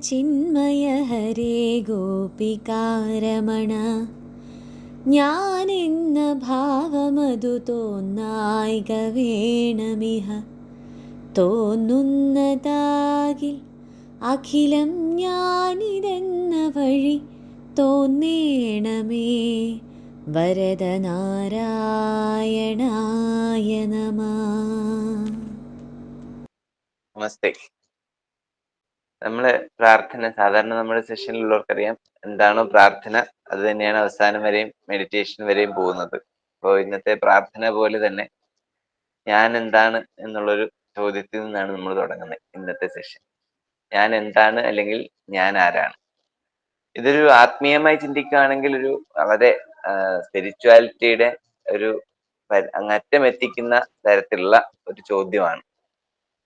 ചിന്മയ ഹരേ ഗോപികാരമണ. ഞാനെന്ന ഭാവമതു തോന്നായിക വേണമിഹ. തോന്നുന്നതാകിൽ അഖിലം ഞാനിതെന്ന വഴി തോന്നേണമേ. വരദനാരായണായ നമ. നമസ്തേ. നമ്മൾ പ്രാർത്ഥന സാധാരണ നമ്മുടെ സെഷനിലുള്ളവർക്കറിയാം എന്താണോ പ്രാർത്ഥന അത് തന്നെയാണ് അവസാനം വരെയും മെഡിറ്റേഷൻ വരെയും പോകുന്നത്. അപ്പോൾ ഇന്നത്തെ പ്രാർത്ഥന പോലെ തന്നെ ഞാൻ എന്താണ് എന്നുള്ളൊരു ചോദ്യത്തിൽ നിന്നാണ് നമ്മൾ തുടങ്ങുന്നത് ഇന്നത്തെ സെഷൻ ഞാൻ എന്താണ് അല്ലെങ്കിൽ ഞാൻ ആരാണ്? ഇതൊരു ആത്മീയമായി ചിന്തിക്കുകയാണെങ്കിൽ ഒരു വളരെ സ്പിരിച്വാലിറ്റിയുടെ ഒരു അങ്ങറ്റം എത്തിക്കുന്ന തരത്തിലുള്ള ഒരു ചോദ്യമാണ്.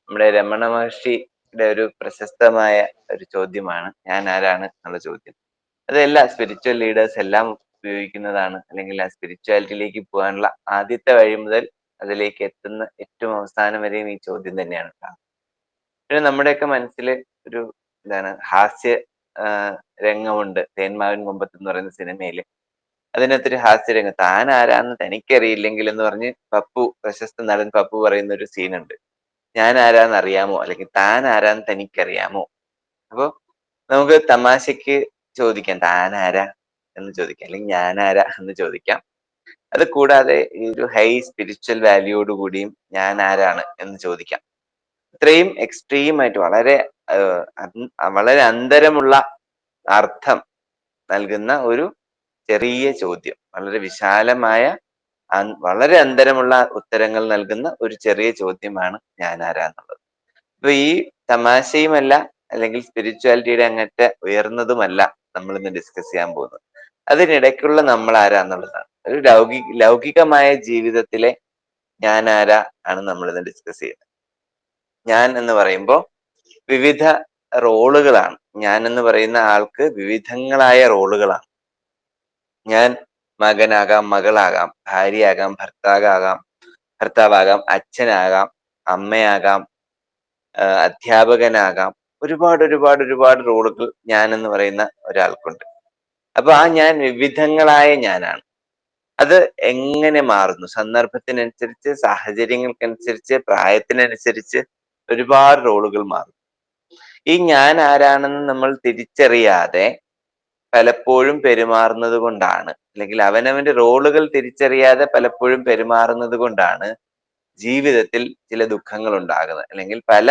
നമ്മുടെ രമണ മഹർഷിയുടെ ഒരു പ്രശസ്തമായ ഒരു ചോദ്യമാണ് ഞാൻ ആരാണ് എന്നുള്ള ചോദ്യം. അത് എല്ലാ സ്പിരിച്വൽ ലീഡേഴ്സ് എല്ലാം ഉപയോഗിക്കുന്നതാണ്. അല്ലെങ്കിൽ ആ സ്പിരിച്വാലിറ്റിയിലേക്ക് പോകാനുള്ള ആദ്യത്തെ വഴി മുതൽ അതിലേക്ക് എത്തുന്ന ഏറ്റവും അവസാനം വരെയും ഈ ചോദ്യം തന്നെയാണ് പിന്നെ നമ്മുടെയൊക്കെ മനസ്സിൽ ഒരു എന്താണ് ഹാസ്യ രംഗമുണ്ട്. തേന്മാവിൻ കൊമ്പത്ത് എന്ന് പറയുന്ന സിനിമയിൽ അതിനകത്തൊരു ഹാസ്യരംഗം താൻ ആരാന്ന് തനിക്കറിയില്ലെങ്കിൽ എന്ന് പറഞ്ഞ് പപ്പു പ്രശസ്ത നടൻ പപ്പു പറയുന്ന ഒരു സീനുണ്ട് ഞാൻ ആരാന്ന് അറിയാമോ? അല്ലെങ്കിൽ താൻ ആരാന്ന് തനിക്കറിയാമോ? അപ്പൊ നമുക്ക് തമാശക്ക് ചോദിക്കാം. താൻ ആരാ എന്ന് ചോദിക്കാം. അല്ലെങ്കിൽ ഞാൻ ആരാ എന്ന് ചോദിക്കാം. അത് കൂടാതെ ഈ ഒരു ഹൈ സ്പിരിച്വൽ വാല്യൂയോട് കൂടിയും ഞാൻ ആരാണ് എന്ന് ചോദിക്കാം. ഇത്രയും എക്സ്ട്രീം ആയിട്ട് വളരെ വളരെ അന്തരമുള്ള അർത്ഥം നൽകുന്ന ഒരു ചെറിയ ചോദ്യം. വളരെ വിശാലമായ വളരെ അന്തരമുള്ള ഉത്തരങ്ങൾ നൽകുന്ന ഒരു ചെറിയ ചോദ്യമാണ് ഞാൻ ആരാന്നുള്ളത് അപ്പൊ ഈ തമാശയുമല്ല അല്ലെങ്കിൽ സ്പിരിച്വാലിറ്റിയുടെ അങ്ങറ്റ ഉയർന്നതുമല്ല നമ്മൾ ഇന്ന് ഡിസ്കസ് ചെയ്യാൻ പോകുന്നത്. അതിനിടയ്ക്കുള്ള നമ്മൾ ആരാന്നുള്ളതാണ് ഒരു ലൗകി ലൗകികമായ ജീവിതത്തിലെ ഞാൻ ആരാ ആണ് നമ്മൾ ഇന്ന് ഡിസ്കസ് ചെയ്യുന്നത്. ഞാൻ എന്ന് പറയുമ്പോൾ വിവിധ റോളുകളാണ്. ഞാൻ എന്ന് പറയുന്ന ആൾക്ക് വിവിധങ്ങളായ റോളുകളാണ്. ഞാൻ മകനാകാം മകളാകാം ഭാര്യയാകാം ഭർത്താകാകാം ഭർത്താവാകാം അച്ഛനാകാം അമ്മയാകാം അധ്യാപകനാകാം. ഒരുപാട് ഒരുപാട് ഒരുപാട് റോളുകൾ ഞാൻ എന്ന് പറയുന്ന ഒരാൾക്കുണ്ട്. അപ്പൊ ആ ഞാൻ വിവിധങ്ങളായ ഞാനാണ്. അത് എങ്ങനെ മാറുന്നു? സന്ദർഭത്തിനനുസരിച്ച് സാഹചര്യങ്ങൾക്കനുസരിച്ച് പ്രായത്തിനനുസരിച്ച് ഒരുപാട് റോളുകൾ മാറും ഈ ഞാൻ ആരാണെന്ന് നമ്മൾ തിരിച്ചറിയാതെ പലപ്പോഴും പെരുമാറുന്നത് കൊണ്ടാണ്. അല്ലെങ്കിൽ അവനവന്റെ റോളുകൾ തിരിച്ചറിയാതെ പലപ്പോഴും പെരുമാറുന്നത് കൊണ്ടാണ് ജീവിതത്തിൽ ചില ദുഃഖങ്ങൾ ഉണ്ടാകുന്നത്. അല്ലെങ്കിൽ പല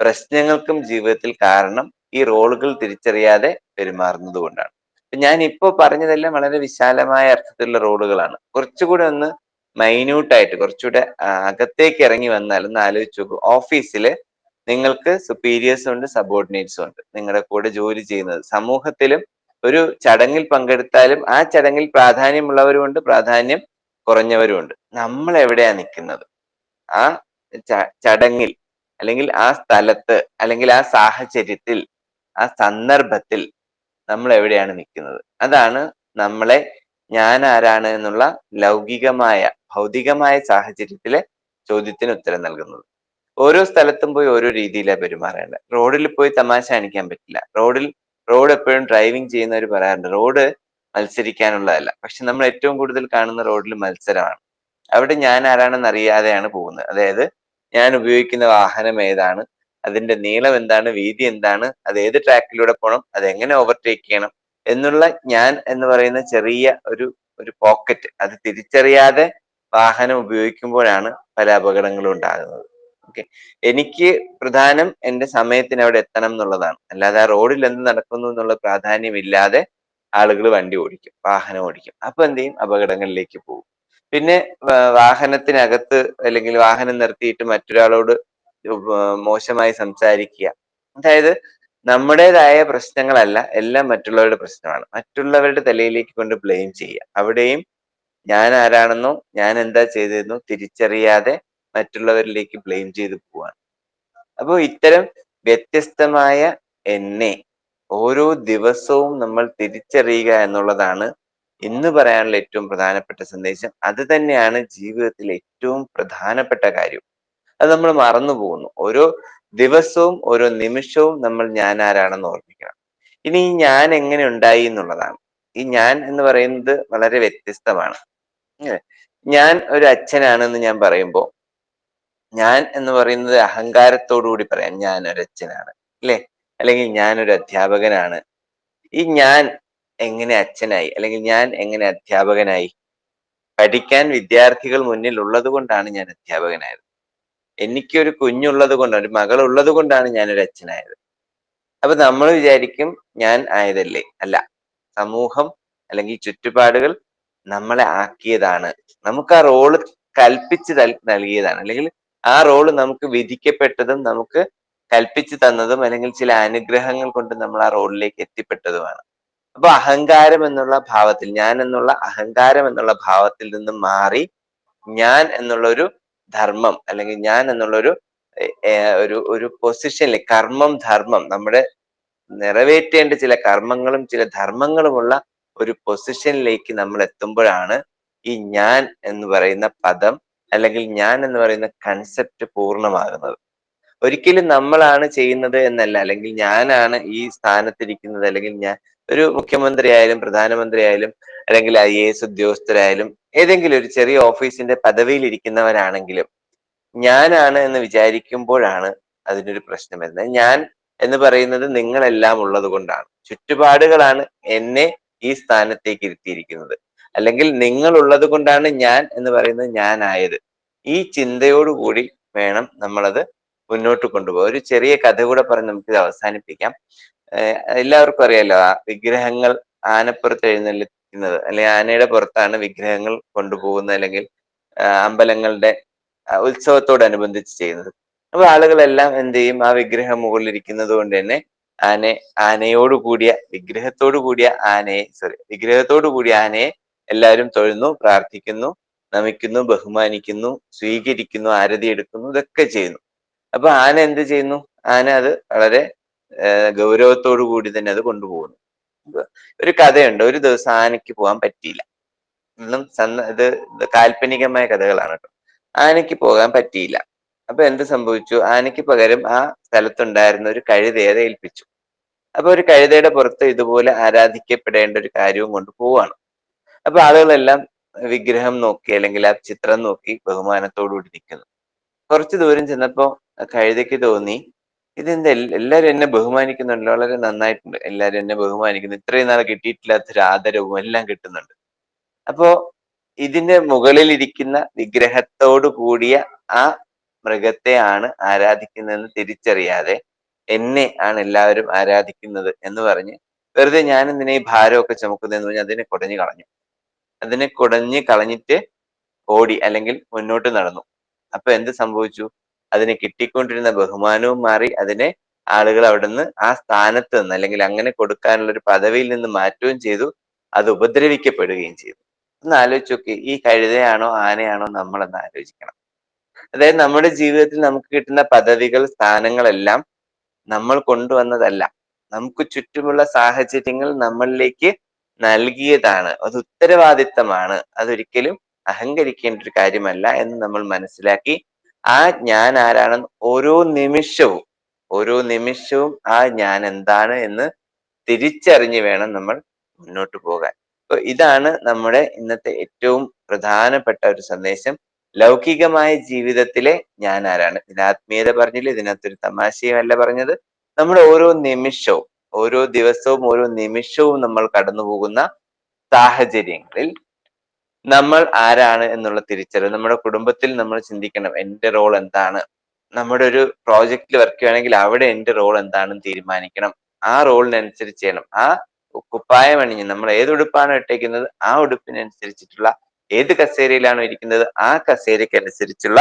പ്രശ്നങ്ങൾക്കും ജീവിതത്തിൽ കാരണം ഈ റോളുകൾ തിരിച്ചറിയാതെ പെരുമാറുന്നത് കൊണ്ടാണ്. ഞാൻ ഇപ്പോൾ പറഞ്ഞതെല്ലാം വളരെ വിശാലമായ അർത്ഥത്തിലുള്ള റോളുകളാണ്. കുറച്ചുകൂടെ ഒന്ന് മൈന്യൂട്ടായിട്ട് കുറച്ചുകൂടെ അകത്തേക്ക് ഇറങ്ങി വന്നാൽ ഒന്ന് ആലോചിച്ച് നോക്കും. ഓഫീസിൽ നിങ്ങൾക്ക് സുപ്പീരിയേഴ്സും ഉണ്ട് സബോർഡിനേറ്റ്സും ഉണ്ട്. നിങ്ങളുടെ കൂടെ ജോലി ചെയ്യുന്നത് സമൂഹത്തിലും ഒരു ചടങ്ങിൽ പങ്കെടുത്താലും ആ ചടങ്ങിൽ പ്രാധാന്യമുള്ളവരുമുണ്ട് പ്രാധാന്യം കുറഞ്ഞവരുമുണ്ട്. നമ്മൾ എവിടെയാണ് നിൽക്കുന്നത് ആ ചടങ്ങിൽ അല്ലെങ്കിൽ ആ സ്ഥലത്ത് അല്ലെങ്കിൽ ആ സാഹചര്യത്തിൽ ആ സന്ദർഭത്തിൽ നമ്മൾ എവിടെയാണ് നിൽക്കുന്നത് അതാണ് നമ്മളെ ഞാൻ ആരാണ് എന്നുള്ള ലൗകികമായ ഭൗതികമായ സാഹചര്യത്തിലെ ചോദ്യത്തിന് ഉത്തരം നൽകുന്നത്. ഓരോ സ്ഥലത്തും പോയി ഓരോ രീതിയിലാണ് പെരുമാറേണ്ടത്. റോഡിൽ പോയി തമാശ കാണിക്കാൻ പറ്റില്ല. റോഡിൽ റോഡ് എപ്പോഴും ഡ്രൈവിംഗ് ചെയ്യുന്നവർ പറയാറുണ്ട് റോഡ് മത്സരിക്കാനുള്ളതല്ല. പക്ഷെ നമ്മൾ ഏറ്റവും കൂടുതൽ കാണുന്ന റോഡിൽ മത്സരമാണ്. അവിടെ ഞാൻ ആരാണെന്ന് അറിയാതെയാണ് പോകുന്നത്. അതായത് ഞാൻ ഉപയോഗിക്കുന്ന വാഹനം ഏതാണ് അതിന്റെ നീളം എന്താണ് വീതി എന്താണ് അത് ഏത് ട്രാക്കിലൂടെ പോകണം അത് എങ്ങനെ ഓവർടേക്ക് ചെയ്യണം എന്നുള്ള ഞാൻ എന്ന് പറയുന്ന ചെറിയ ഒരു ഒരു പോക്കറ്റ് അത് തിരിച്ചറിയാതെ വാഹനം ഉപയോഗിക്കുമ്പോഴാണ് പല അപകടങ്ങളും ഉണ്ടാകുന്നത്. ഓക്കെ എനിക്ക് പ്രധാനം എന്റെ സമയത്തിന് അവിടെ എത്തണം എന്നുള്ളതാണ്. അല്ലാതെ ആ റോഡിൽ എന്ത് നടക്കുന്നു എന്നുള്ള പ്രാധാന്യമില്ലാതെ ആളുകൾ വണ്ടി ഓടിക്കും വാഹനം ഓടിക്കും. അപ്പൊ എന്ത് ചെയ്യും? അപകടങ്ങളിലേക്ക് പോകും. പിന്നെ വാഹനത്തിനകത്ത് അല്ലെങ്കിൽ വാഹനം നിർത്തിയിട്ട് മറ്റൊരാളോട് മോശമായി സംസാരിക്കുക. അതായത് നമ്മുടേതായ പ്രശ്നങ്ങളല്ല എല്ലാം മറ്റുള്ളവരുടെ പ്രശ്നമാണ്. മറ്റുള്ളവരുടെ തലയിലേക്ക് കൊണ്ട് ബ്ലെയിം ചെയ്യുക. അവിടെയും ഞാൻ ആരാണെന്നോ ഞാൻ എന്താ ചെയ്തതെന്നോ തിരിച്ചറിയാതെ മറ്റുള്ളവരിലേക്ക് ബ്ലെയിം ചെയ്ത് പോവാൻ. അപ്പോൾ ഇത്തരം വ്യത്യസ്തമായ എന്നെ ഓരോ ദിവസവും നമ്മൾ തിരിച്ചറിയുക എന്നുള്ളതാണ് ഇന്ന് പറയാനുള്ള ഏറ്റവും പ്രധാനപ്പെട്ട സന്ദേശം. അത് തന്നെയാണ് ജീവിതത്തിലെ ഏറ്റവും പ്രധാനപ്പെട്ട കാര്യം. അത് നമ്മൾ മറന്നു പോകുന്നു. ഓരോ ദിവസവും ഓരോ നിമിഷവും നമ്മൾ ഞാൻ ആരാണെന്ന് ഓർമ്മിക്കണം. ഇനി ഈ ഞാൻ എങ്ങനെ ഉണ്ടായി എന്നുള്ളതാണ്. ഈ ഞാൻ എന്ന് പറയുന്നത് വളരെ വ്യത്യസ്തമാണ്. ഞാൻ ഒരു അച്ഛനാണെന്ന് ഞാൻ പറയുമ്പോൾ ഞാൻ എന്ന് പറയുന്നത് അഹങ്കാരത്തോടു കൂടി പറയാം. ഞാൻ ഒരു അച്ഛനാണ് അല്ലെ? അല്ലെങ്കിൽ ഞാൻ ഒരു അധ്യാപകനാണ്. ഈ ഞാൻ എങ്ങനെ അച്ഛനായി? അല്ലെങ്കിൽ ഞാൻ എങ്ങനെ അധ്യാപകനായി? പഠിക്കാൻ വിദ്യാർത്ഥികൾ മുന്നിൽ ഉള്ളത് കൊണ്ടാണ് ഞാൻ അധ്യാപകനായത്. എനിക്കൊരു കുഞ്ഞുള്ളത് കൊണ്ട് ഒരു മകൾ ഉള്ളത് കൊണ്ടാണ് ഞാനൊരു അച്ഛനായത്. അപ്പൊ നമ്മൾ വിചാരിക്കും ഞാൻ ആയതല്ലേ? അല്ല സമൂഹം അല്ലെങ്കിൽ ചുറ്റുപാടുകൾ നമ്മളെ ആക്കിയതാണ്. നമുക്ക് ആ റോൾ കൽപ്പിച്ച് നൽകിയതാണ്. അല്ലെങ്കിൽ ആ റോൾ നമുക്ക് വിധിക്കപ്പെട്ടതും നമുക്ക് കൽപ്പിച്ചു തന്നതും അല്ലെങ്കിൽ ചില അനുഗ്രഹങ്ങൾ കൊണ്ട് നമ്മൾ ആ റോളിലേക്ക് എത്തിപ്പെട്ടതുമാണ്. അപ്പൊ അഹങ്കാരം എന്നുള്ള ഭാവത്തിൽ ഞാൻ എന്നുള്ള അഹങ്കാരം എന്നുള്ള ഭാവത്തിൽ നിന്ന് മാറി ഞാൻ എന്നുള്ള ഒരു ധർമ്മം അല്ലെങ്കിൽ ഞാൻ എന്നുള്ള ഒരു എ- എ- ഒരു ഒരു പൊസിഷനിൽ കർമ്മം ധർമ്മം നമ്മുടെ നിറവേറ്റേണ്ട ചില കർമ്മങ്ങളും ചില ധർമ്മങ്ങളുമുള്ള ഒരു പൊസിഷനിലേക്ക് നമ്മൾ എത്തുമ്പോഴാണ് ഈ ഞാൻ എന്ന് പറയുന്ന പദം അല്ലെങ്കിൽ ഞാൻ എന്ന് പറയുന്ന കൺസെപ്റ്റ് പൂർണമാകുന്നത്. ഒരിക്കലും നമ്മളാണ് ചെയ്യുന്നത് എന്നല്ല. അല്ലെങ്കിൽ ഞാനാണ് ഈ സ്ഥാനത്തിരിക്കുന്നത്. അല്ലെങ്കിൽ ഞാൻ ഒരു മുഖ്യമന്ത്രി ആയാലും പ്രധാനമന്ത്രി ആയാലും അല്ലെങ്കിൽ ഐ എ എസ് ഉദ്യോഗസ്ഥരായാലും ഏതെങ്കിലും ഒരു ചെറിയ ഓഫീസിന്റെ പദവിയിൽ ഇരിക്കുന്നവരാണെങ്കിലും ഞാനാണ് എന്ന് വിചാരിക്കുമ്പോഴാണ് അതിനൊരു പ്രശ്നം വരുന്നത്. ഞാൻ എന്ന് പറയുന്നത് നിങ്ങളെല്ലാം ഉള്ളത് കൊണ്ടാണ് ചുറ്റുപാടുകളാണ് എന്നെ ഈ സ്ഥാനത്തേക്ക് ഇരുത്തിയിരിക്കുന്നത്. അല്ലെങ്കിൽ നിങ്ങൾ ഉള്ളത് കൊണ്ടാണ് ഞാൻ എന്ന് പറയുന്നത് ഞാനായത്. ഈ ചിന്തയോടുകൂടി വേണം നമ്മളത് മുന്നോട്ട് കൊണ്ടുപോകാം ഒരു ചെറിയ കഥ കൂടെ പറഞ്ഞ് നമുക്ക് ഇത് അവസാനിപ്പിക്കാം. എല്ലാവർക്കും അറിയാലോ വിഗ്രഹങ്ങൾ ആനപ്പുറത്ത് എഴുന്നള്ളിക്കുന്നത് അല്ലെങ്കിൽ ആനയുടെ പുറത്താണ് വിഗ്രഹങ്ങൾ കൊണ്ടുപോകുന്നത് അല്ലെങ്കിൽ അമ്പലങ്ങളുടെ ഉത്സവത്തോടനുബന്ധിച്ച് ചെയ്യുന്നത്. അപ്പൊ ആളുകളെല്ലാം എന്ത് ചെയ്യും? ആ വിഗ്രഹം മുകളിലിരിക്കുന്നത് കൊണ്ട് തന്നെ ആനെ ആനയോട് കൂടിയ വിഗ്രഹത്തോടു കൂടിയ ആനയെ സോറി വിഗ്രഹത്തോടു കൂടിയ ആനയെ എല്ലാവരും തൊഴുന്നു പ്രാർത്ഥിക്കുന്നു നമിക്കുന്നു ബഹുമാനിക്കുന്നു സ്വീകരിക്കുന്നു ആരതി എടുക്കുന്നു ഇതൊക്കെ ചെയ്യുന്നു. അപ്പൊ ആന എന്ത് ചെയ്യുന്നു? ആന അത് വളരെ ഗൗരവത്തോടു കൂടി തന്നെ അത് കൊണ്ടുപോകുന്നു. ഒരു കഥയുണ്ട്. ഒരു ദിവസം ആനയ്ക്ക് പോകാൻ പറ്റിയില്ല. എന്നും സന്ന ഇത് കാൽപ്പനികമായ കഥകളാണ് കേട്ടോ. ആനയ്ക്ക് പോകാൻ പറ്റിയില്ല. അപ്പൊ എന്ത് സംഭവിച്ചു? ആനയ്ക്ക് പകരം ആ സ്ഥലത്തുണ്ടായിരുന്ന ഒരു കഴുതയെ ഏൽപ്പിച്ചു. അപ്പൊ ഒരു കഴുതയുടെ പുറത്ത് ഇതുപോലെ ആരാധിക്കപ്പെടേണ്ട ഒരു കാര്യവും കൊണ്ട് പോവാണ്. അപ്പൊ ആളുകളെല്ലാം വിഗ്രഹം നോക്കി അല്ലെങ്കിൽ ആ ചിത്രം നോക്കി ബഹുമാനത്തോടുകൂടി നിൽക്കുന്നു. കുറച്ച് ദൂരം ചെന്നപ്പോ കഴുതയ്ക്ക് തോന്നി ഇതെന്താ? എല്ലാവരും എന്നെ ബഹുമാനിക്കുന്നുണ്ട് വളരെ നന്നായിട്ടുണ്ട്. എല്ലാരും എന്നെ ബഹുമാനിക്കുന്നു. ഇത്രയും നാൾ കിട്ടിയിട്ടില്ലാത്തൊരു ആദരവും എല്ലാം കിട്ടുന്നുണ്ട്. അപ്പോ ഇതിന്റെ മുകളിൽ ഇരിക്കുന്ന വിഗ്രഹത്തോടു കൂടിയ ആ മൃഗത്തെയാണ് ആരാധിക്കുന്നതെന്ന് തിരിച്ചറിയാതെ എന്നെ ആണ് എല്ലാവരും ആരാധിക്കുന്നത് എന്ന് പറഞ്ഞ് വെറുതെ ഞാൻ ഈ ഭാരമൊക്കെ ചുമക്കുന്നതെന്ന് പറഞ്ഞ് അതിനെ കുടഞ്ഞു കളഞ്ഞു. അതിനെ കുടഞ്ഞ് കളഞ്ഞിട്ട് ഓടി അല്ലെങ്കിൽ മുന്നോട്ട് നടന്നു. അപ്പൊ എന്ത് സംഭവിച്ചു? അതിന് കിട്ടിക്കൊണ്ടിരുന്ന ബഹുമാനവും മാറി അതിനെ ആളുകൾ അവിടുന്ന് ആ സ്ഥാനത്ത് നിന്ന് അല്ലെങ്കിൽ അങ്ങനെ കൊടുക്കാനുള്ള ഒരു പദവിയിൽ നിന്ന് മാറ്റുകയും ചെയ്തു. അത് ഉപദ്രവിക്കപ്പെടുകയും ചെയ്തു. ഒന്ന് ആലോചിച്ച് നോക്കി ഈ കഴുതയാണോ ആനയാണോ നമ്മളെന്ന് ആലോചിക്കണം. അതായത് നമ്മുടെ ജീവിതത്തിൽ നമുക്ക് കിട്ടുന്ന പദവികൾ സ്ഥാനങ്ങളെല്ലാം നമ്മൾ കൊണ്ടുവന്നതല്ല. നമുക്ക് ചുറ്റുമുള്ള സാഹചര്യങ്ങൾ നമ്മളിലേക്ക് നൽകിയതാണ്. അത് ഉത്തരവാദിത്തമാണ്. അതൊരിക്കലും അഹങ്കരിക്കേണ്ട ഒരു കാര്യമല്ല എന്ന് നമ്മൾ മനസ്സിലാക്കി ആ ഞാൻ ആരാണെന്ന് ഓരോ നിമിഷവും ഓരോ നിമിഷവും ആ ഞാൻ എന്താണ് എന്ന് തിരിച്ചറിഞ്ഞു വേണം നമ്മൾ മുന്നോട്ട് പോകാൻ. അപ്പൊ ഇതാണ് നമ്മുടെ ഇന്നത്തെ ഏറ്റവും പ്രധാനപ്പെട്ട ഒരു സന്ദേശം. ലൗകികമായ ജീവിതത്തിലെ ഞാൻ ആരാണ്? ഇതിന് ആത്മീയത പറഞ്ഞില്ല? ഇതിനകത്തൊരു തമാശയുമല്ല പറഞ്ഞത്. നമ്മുടെ ഓരോ നിമിഷവും ഓരോ ദിവസവും ഓരോ നിമിഷവും നമ്മൾ കടന്നു പോകുന്ന സാഹചര്യങ്ങളിൽ നമ്മൾ ആരാണ് എന്നുള്ള തിരിച്ചറിവ് നമ്മുടെ കുടുംബത്തിൽ നമ്മൾ ചിന്തിക്കണം എന്റെ റോൾ എന്താണ്? നമ്മുടെ ഒരു പ്രോജക്റ്റിൽ വർക്ക് ചെയ്യുകയാണെങ്കിൽ അവിടെ എന്റെ റോൾ എന്താണെന്ന് തീരുമാനിക്കണം. ആ റോളിനനുസരിച്ച് ചെയ്യണം. ആ കുപ്പായം അണിഞ്ഞ് നമ്മൾ ഏത് ഉടുപ്പാണ് ഇട്ടേക്കുന്നത് ആ ഉടുപ്പിനനുസരിച്ചിട്ടുള്ള ഏത് കസേരയിലാണോ ഇരിക്കുന്നത് ആ കസേരക്കനുസരിച്ചുള്ള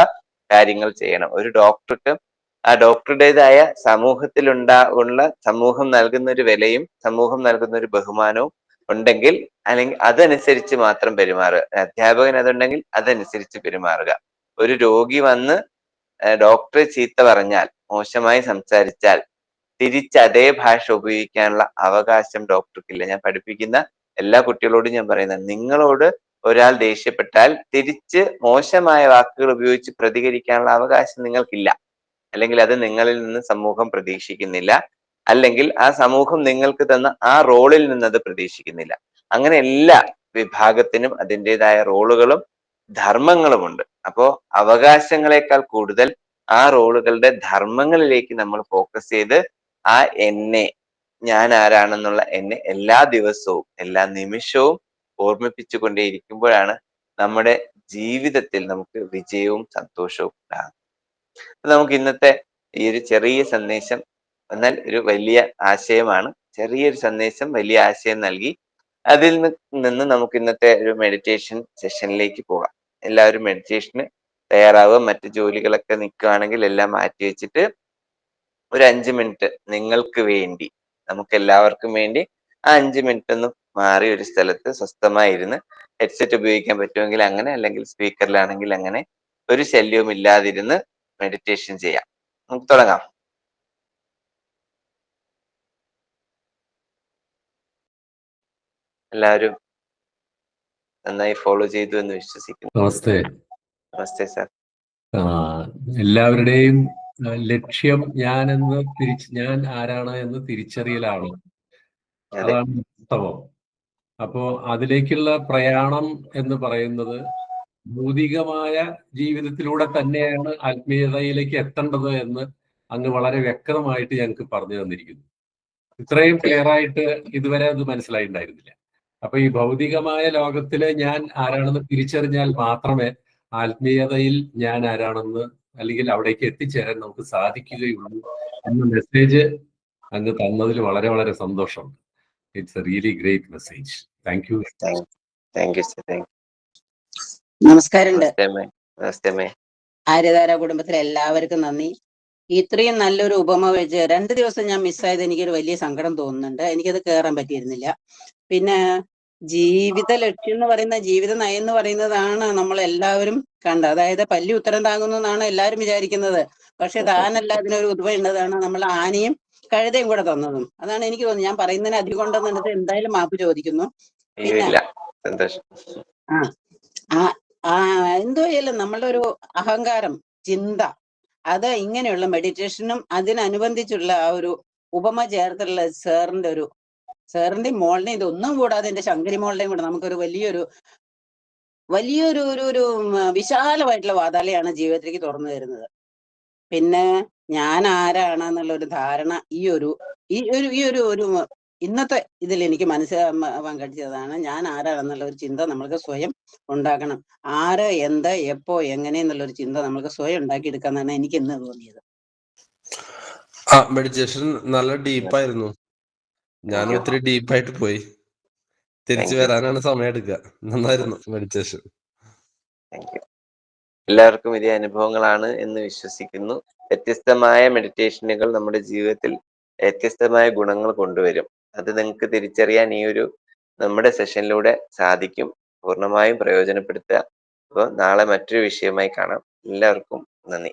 കാര്യങ്ങൾ ചെയ്യണം. ഒരു ഡോക്ടർക്ക് ആ ഡോക്ടറുടേതായ സമൂഹത്തിൽ ഉണ്ടാ ഉള്ള സമൂഹം നൽകുന്ന ഒരു വിലയും സമൂഹം നൽകുന്ന ഒരു ബഹുമാനവും ഉണ്ടെങ്കിൽ അല്ലെങ്കിൽ അതനുസരിച്ച് മാത്രം പെരുമാറുക. അധ്യാപകൻ അതുണ്ടെങ്കിൽ അതനുസരിച്ച് പെരുമാറുക. ഒരു രോഗി വന്ന് ഡോക്ടറെ ചീത്ത പറഞ്ഞാൽ മോശമായി സംസാരിച്ചാൽ തിരിച്ച് അതേ ഭാഷ ഉപയോഗിക്കാനുള്ള അവകാശം ഡോക്ടർക്കില്ല. ഞാൻ പഠിപ്പിക്കുന്ന എല്ലാ കുട്ടികളോടും ഞാൻ പറയുന്നത് നിങ്ങളോട് ഒരാൾ ദേഷ്യപ്പെട്ടാൽ തിരിച്ച് മോശമായ വാക്കുകൾ ഉപയോഗിച്ച് പ്രതികരിക്കാനുള്ള അവകാശം നിങ്ങൾക്കില്ല. അല്ലെങ്കിൽ അത് നിങ്ങളിൽ നിന്ന് സമൂഹം പ്രതീക്ഷിക്കുന്നില്ല. അല്ലെങ്കിൽ ആ സമൂഹം നിങ്ങൾക്ക് തന്ന ആ റോളിൽ നിന്ന് അത് പ്രതീക്ഷിക്കുന്നില്ല. അങ്ങനെ എല്ലാ വിഭാഗത്തിനും അതിന്റെതായ റോളുകളും ധർമ്മങ്ങളുമുണ്ട്. അപ്പോ അവകാശങ്ങളെക്കാൾ കൂടുതൽ ആ റോളുകളുടെ ധർമ്മങ്ങളിലേക്ക് നമ്മൾ ഫോക്കസ് ചെയ്ത് ആ എന്നെ ഞാൻ ആരാണെന്നുള്ള എന്നെ എല്ലാ ദിവസവും എല്ലാ നിമിഷവും ഓർമ്മിപ്പിച്ചു കൊണ്ടേയിരിക്കുമ്പോഴാണ് നമ്മുടെ ജീവിതത്തിൽ നമുക്ക് വിജയവും സന്തോഷവും ഉണ്ടാകുന്നത്. നമുക്ക് ഇന്നത്തെ ഈ ഒരു ചെറിയ സന്ദേശം എന്നാൽ ഒരു വലിയ ആശയമാണ്. ചെറിയൊരു സന്ദേശം വലിയ ആശയം നൽകി അതിൽ നിന്ന് നമുക്ക് ഇന്നത്തെ ഒരു മെഡിറ്റേഷൻ സെഷനിലേക്ക് പോകാം. എല്ലാവരും മെഡിറ്റേഷന് തയ്യാറാവുക. മറ്റു ജോലികളൊക്കെ നിൽക്കുകയാണെങ്കിൽ എല്ലാം മാറ്റി വെച്ചിട്ട് ഒരു അഞ്ച് മിനിറ്റ് നിങ്ങൾക്ക് വേണ്ടി നമുക്ക് എല്ലാവർക്കും വേണ്ടി ആ അഞ്ച് മിനിറ്റ് ഒന്ന് മാറി ഒരു സ്ഥലത്ത് സ്വസ്ഥമായി ഇരുന്ന് ഹെഡ്സെറ്റ് ഉപയോഗിക്കാൻ പറ്റുമെങ്കിൽ അങ്ങനെ അല്ലെങ്കിൽ സ്പീക്കറിലാണെങ്കിൽ അങ്ങനെ ഒരു ശല്യവും ഇല്ലാതിരുന്ന് മെഡിറ്റേഷൻ ചെയ്യാം. നമുക്ക് തുടങ്ങാം. എല്ലാവരും നന്നായി ഫോളോ ചെയ്തു എന്ന് വിശ്വസിക്കുന്നു. നമസ്തേ. നമസ്തേ സാർ എല്ലാവരുടെയും ലക്ഷ്യം ഞാൻ എന്ന് തിരിച്ച് ഞാൻ ആരാണ് എന്ന് തിരിച്ചറിയലാണ്. അതെ. അതാണ് അപ്പോ അതിലേക്കുള്ള പ്രയാണം എന്ന് പറയുന്നത് ഭൗതികമായ ജീവിതത്തിലൂടെ തന്നെയാണ് ആത്മീയതയിലേക്ക് എത്തേണ്ടത് എന്ന് അങ്ങ് വളരെ വ്യക്തമായിട്ട് ഞങ്ങൾക്ക് പറഞ്ഞു തന്നിരിക്കുന്നു. ഇത്രയും ക്ലിയർ ആയിട്ട് ഇതുവരെ അത് മനസ്സിലായിട്ടുണ്ടായിരുന്നില്ല. അപ്പൊ ഈ ഭൗതികമായ ലോകത്തിൽ ഞാൻ ആരാണെന്ന് തിരിച്ചറിഞ്ഞാൽ മാത്രമേ ആത്മീയതയിൽ ഞാൻ ആരാണെന്ന് അല്ലെങ്കിൽ അവിടേക്ക് എത്തിച്ചേരാൻ നമുക്ക് സാധിക്കുകയുള്ളൂ എന്ന മെസ്സേജ് അങ്ങ് തന്നതിൽ വളരെ വളരെ സന്തോഷമുണ്ട്. It's a really great message thank you thank you sir thank may Aryadhara കുടുംബത്തിലെ എല്ലാവർക്കും നന്ദി. ഇത്രയും നല്ലൊരു ഉപമ വെച്ച് രണ്ട് ദിവസം ഞാൻ മിസ്സായത് എനിക്കൊരു വലിയ സങ്കടം തോന്നുന്നുണ്ട്. എനിക്കത് കേറാൻ പറ്റിയിരുന്നില്ല. പിന്നെ ജീവിത ലക്ഷ്യം എന്ന് പറയുന്ന ജീവിത നയം എന്ന് പറയുന്നതാണ് നമ്മൾ എല്ലാവരും കണ്ട അതായത് പല്ലി ഉത്തരം താങ്ങുന്നു എന്നാണ് എല്ലാവരും വിചാരിക്കുന്നത്. പക്ഷെ താനല്ല അതിനൊരു ഉദ്വ ഉള്ളതാണ് നമ്മൾ ആനയും കഴുതയും കൂടെ തന്നതും. അതാണ് എനിക്ക് തോന്നുന്നത്. ഞാൻ പറയുന്നതിന് അധികം ഉണ്ടെന്നുള്ളത് എന്തായാലും മാപ്പ് ചോദിക്കുന്നു. ആ ആ എന്തോ ചെയ്യലും? നമ്മളുടെ ഒരു അഹങ്കാരം ചിന്ത. അത് ഇങ്ങനെയുള്ള മെഡിറ്റേഷനും അതിനനുബന്ധിച്ചുള്ള ആ ഒരു ഉപമ ചേർത്തുള്ള സാറിന്റെ ഒരു സാറിന്റെ മോളിനെ ഇതൊന്നും കൂടാതെ എന്റെ ശങ്കരി മോളുടെയും കൂടെ നമുക്കൊരു വലിയൊരു വലിയൊരു ഒരു ഒരു വിശാലമായിട്ടുള്ള വാതാലയാണ് ജീവിതത്തിലേക്ക് തുറന്നു തരുന്നത്. പിന്നെ ഞാൻ ആരാണെന്നുള്ള ഒരു ധാരണ ഈ ഒരു ഈ ഒരു ഈ ഒരു ഒരു ഇന്നത്തെ ഇതിൽ എനിക്ക് മനസ്സിലാവാൻ കഴിച്ചതാണ് ഞാൻ ആരാണെന്നുള്ള ഒരു ചിന്ത നമ്മൾക്ക് സ്വയം ഉണ്ടാക്കണം ആര് എന്ത് എപ്പോ എങ്ങനെ എന്നുള്ള ഒരു ചിന്ത നമ്മൾക്ക് സ്വയം ഉണ്ടാക്കിയെടുക്കാന്നാണ് എനിക്ക് ഇന്ന് തോന്നിയത്. ആ മെഡിറ്റേഷൻ നല്ല ഡീപ്പായിരുന്നു ഞാൻ ഒത്തിരി ഡീപ്പായിട്ട് പോയി. തിരിച്ചു വരാനാണ് സമയം എടുക്കുക. നന്നായിരുന്നു മെഡിറ്റേഷൻ എല്ലാവർക്കും ഇതേ അനുഭവങ്ങളാണ് എന്ന് വിശ്വസിക്കുന്നു. വ്യത്യസ്തമായ മെഡിറ്റേഷനുകൾ നമ്മുടെ ജീവിതത്തിൽ വ്യത്യസ്തമായ ഗുണങ്ങൾ കൊണ്ടുവരും. അത് നിങ്ങൾക്ക് തിരിച്ചറിയാൻ ഈ ഒരു നമ്മുടെ സെഷനിലൂടെ സാധിക്കും. പൂർണമായും പ്രയോജനപ്പെടുത്തുക. അപ്പോൾ നാളെ മറ്റൊരു വിഷയമായി കാണാം. എല്ലാവർക്കും നന്ദി.